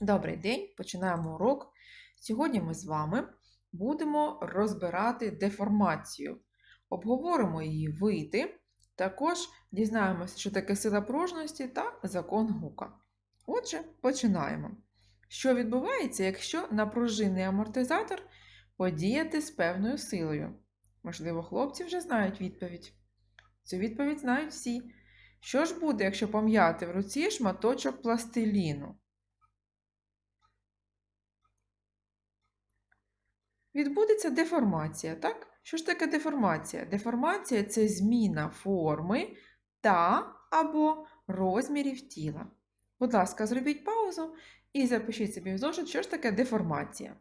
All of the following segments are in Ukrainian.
Добрий день, починаємо урок. Сьогодні ми з вами будемо розбирати деформацію. Обговоримо її види, також дізнаємося, що таке сила пружності та закон гука. Отже, починаємо. Що відбувається, якщо на пружинний амортизатор подіяти з певною силою? Можливо, хлопці вже знають відповідь. Цю відповідь знають всі. Що ж буде, якщо пом'яти в руці шматочок пластиліну? Відбудеться деформація, так? Що ж таке деформація? Деформація це зміна форми та або розмірів тіла. Будь ласка, зробіть паузу і запишіть собі в зошит, що ж таке деформація.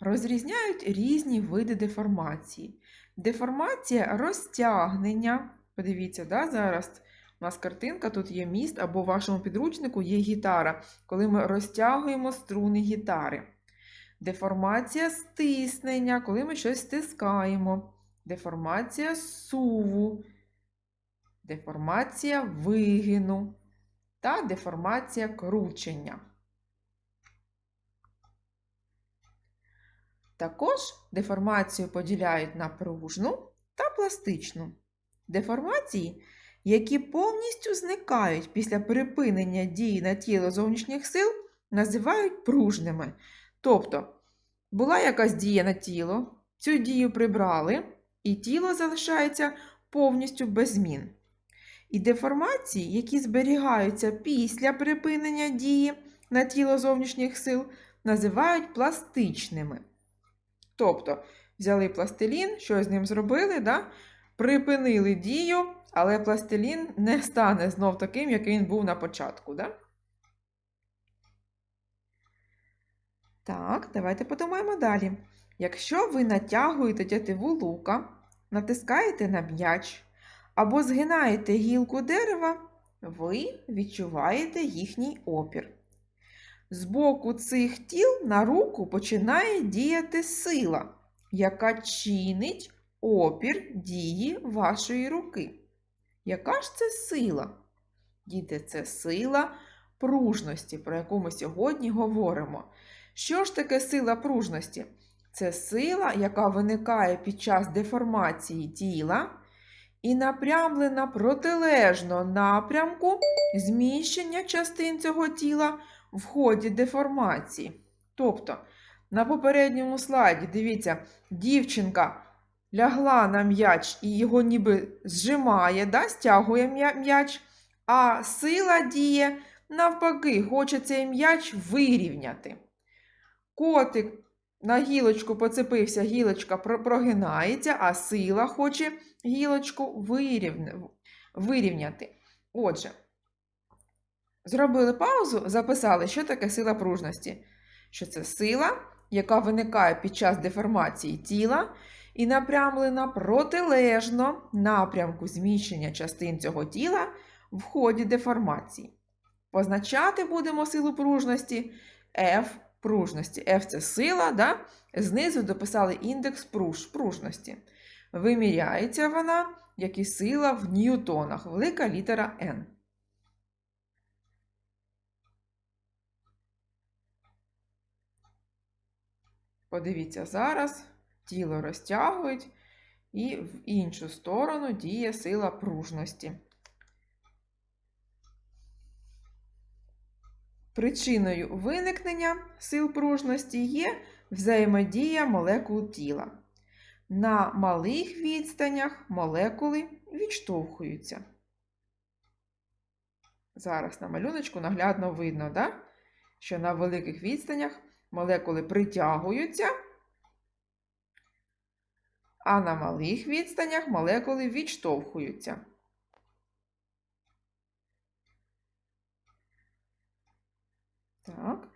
Розрізняють різні види деформації. Деформація розтягнення. Подивіться, да, зараз у нас картинка, тут є міст, або в вашому підручнику є гітара, коли ми розтягуємо струни гітари. Деформація стиснення, коли ми щось стискаємо. Деформація суву, деформація вигину та деформація кручення. Також деформацію поділяють на пружну та пластичну. Деформації, які повністю зникають після припинення дії на тіло зовнішніх сил, називають пружними. Тобто, була якась дія на тіло, цю дію прибрали, і тіло залишається повністю без змін. І деформації, які зберігаються після припинення дії на тіло зовнішніх сил, називають пластичними. Тобто, взяли пластилін, що з ним зробили, да? Припинили дію, але пластилін не стане знов таким, який він був на початку. Да? Так, давайте подумаємо далі. Якщо ви натягуєте тятиву лука, натискаєте на м'яч або згинаєте гілку дерева, ви відчуваєте їхній опір. З боку цих тіл на руку починає діяти сила, яка чинить опір дії вашої руки. Яка ж це сила? Діти, це сила пружності, про яку ми сьогодні говоримо. Що ж таке сила пружності? Це сила, яка виникає під час деформації тіла і напрямлена протилежно напрямку зміщення частин цього тіла в ході деформації. Тобто, на попередньому слайді, дивіться, дівчинка лягла на м'яч і його ніби зжимає, да, стягує м'яч, а сила діє навпаки, хоче цей м'яч вирівняти. Котик на гілочку поцепився, гілочка прогинається, а сила хоче гілочку вирівняти. Отже, зробили паузу, записали, що таке сила пружності. Що це сила, яка виникає під час деформації тіла і напрямлена протилежно напрямку зміщення частин цього тіла в ході деформації. Позначати будемо силу пружності F пружності. F це сила, да? знизу дописали індекс пруж, пружності. Виміряється вона, як і сила в ньютонах, велика літера N. Подивіться, зараз тіло розтягують, і в іншу сторону діє сила пружності. Причиною виникнення сил пружності є взаємодія молекул тіла. На малих відстанях молекули відштовхуються. Зараз на малюночку наглядно видно, да? що на великих відстанях молекули притягуються, а на малих відстанях молекули відштовхуються. Так.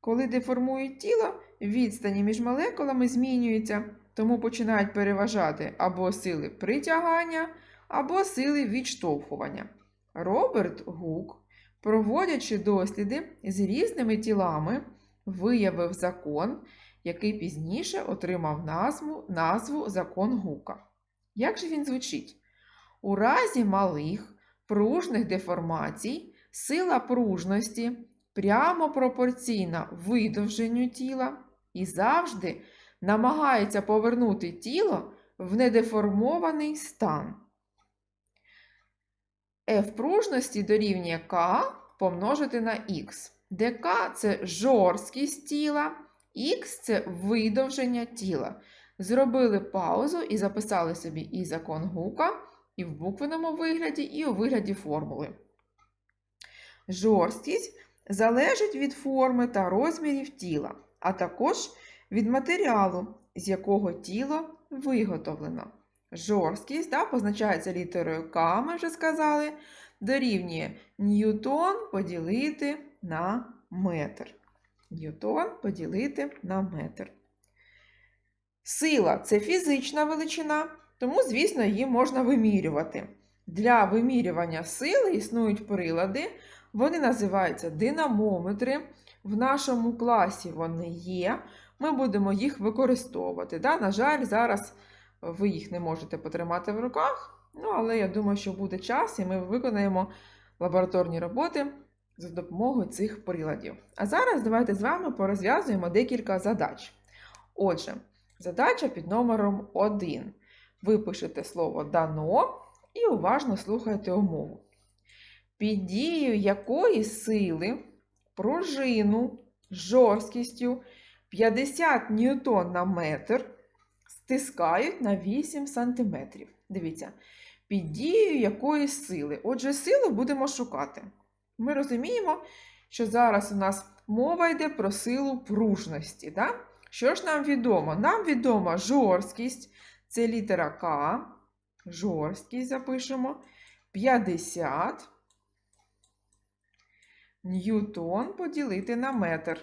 Коли деформують тіло, відстані між молекулами змінюються, тому починають переважати або сили притягання, або сили відштовхування. Роберт Гук, проводячи досліди з різними тілами, виявив закон, який пізніше отримав назву, назву закон Гука. Як же він звучить? У разі малих пружних деформацій сила пружності прямо пропорційна видовженню тіла і завжди намагається повернути тіло в недеформований стан. F пружності дорівнює К помножити на Х, де К це жорсткість тіла, Х це видовження тіла. Зробили паузу і записали собі і закон Гука, і в буквеному вигляді, і у вигляді формули. Жорсткість залежить від форми та розмірів тіла, а також від матеріалу, з якого тіло виготовлено. Жорсткість да, позначається літерою К, ми вже сказали, дорівнює ньютон поділити на метр. Ньютон поділити на метр. Сила це фізична величина, тому, звісно, її можна вимірювати. Для вимірювання сили існують прилади, вони називаються динамометри. В нашому класі вони є. Ми будемо їх використовувати. Да? На жаль, зараз ви їх не можете потримати в руках, ну, але я думаю, що буде час, і ми виконаємо лабораторні роботи за допомогою цих приладів. А зараз давайте з вами порозв'язуємо декілька задач. Отже, задача під номером 1. Ви пишете слово дано і уважно слухайте умову. Під дією якої сили пружину жорсткістю 50 ньютон на метр стискають на 8 см. Дивіться, під дією якої сили. Отже, силу будемо шукати. Ми розуміємо, що зараз у нас мова йде про силу пружності. Да? Що ж нам відомо? Нам відома жорсткість, це літера К. Жорсткість запишемо 50 ньютон поділити на метр.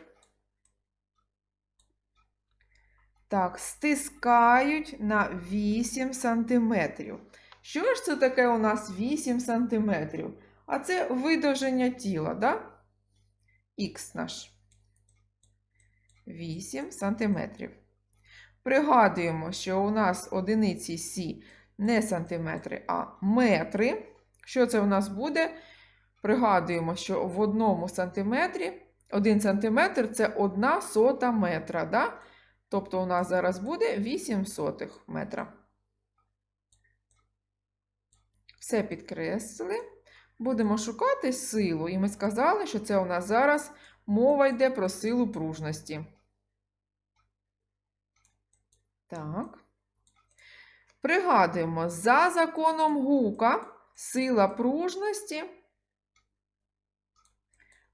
Так, стискають на 8 сантиметрів. Що ж це таке у нас 8 сантиметрів? А це видовження тіла, да? Х наш. 8 сантиметрів. Пригадуємо, що у нас одиниці Сі не сантиметри, а метри. Що це у нас буде? Пригадуємо, що в одному сантиметрі 1 сантиметр це 1 сота метра. Да? Тобто у нас зараз буде 8 сотих метра. Все підкреслили. Будемо шукати силу. І ми сказали, що це у нас зараз мова йде про силу пружності. Так. Пригадуємо, за законом гука сила пружності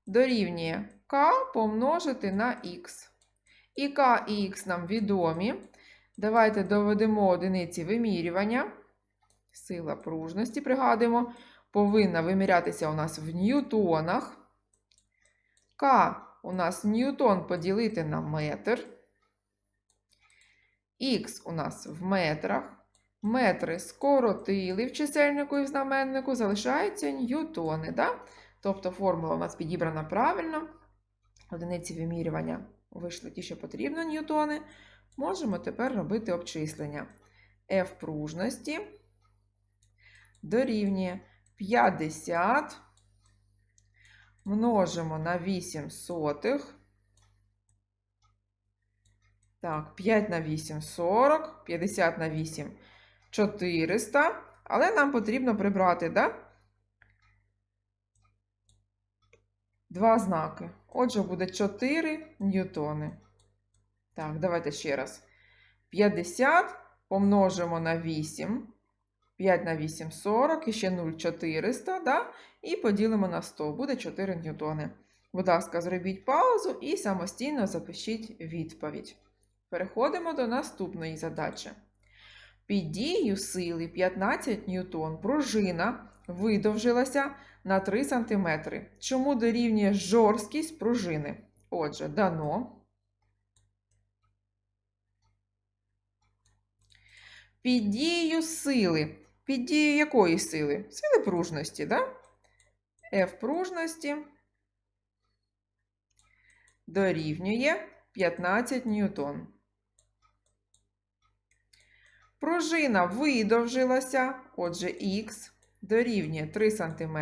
дорівнює К помножити на Х. І К і Х нам відомі. Давайте доведемо одиниці вимірювання. Сила пружності, пригадуємо, повинна вимірятися у нас в ньютонах. К у нас ньютон поділити на метр. Х у нас в метрах. Метри скоротили в чисельнику і в знаменнику, залишаються ньютони. Да? Тобто формула у нас підібрана правильно. Одиниці вимірювання вийшли ті, що потрібно ньютони. Можемо тепер робити обчислення. F пружності дорівнює 50 множимо на 8 сотих. Так, 5 на 8 40, 50 на 8 400. Але нам потрібно прибрати, да? Два знаки. Отже, буде 4 ньютони. Так, давайте ще раз. 50 помножимо на 8. 5 на 8 40, і ще 0 400, да? і поділимо на 100, буде 4 ньютони. Будь ласка, зробіть паузу і самостійно запишіть відповідь. Переходимо до наступної задачі. Під дією сили 15 ньютон пружина видовжилася на 3 см. Чому дорівнює жорсткість пружини? Отже, дано. Під дією сили. Під дією якої сили? Сили пружності, да? F пружності дорівнює 15 ньютон. Пружина видовжилася, отже, Х дорівнює 3 см.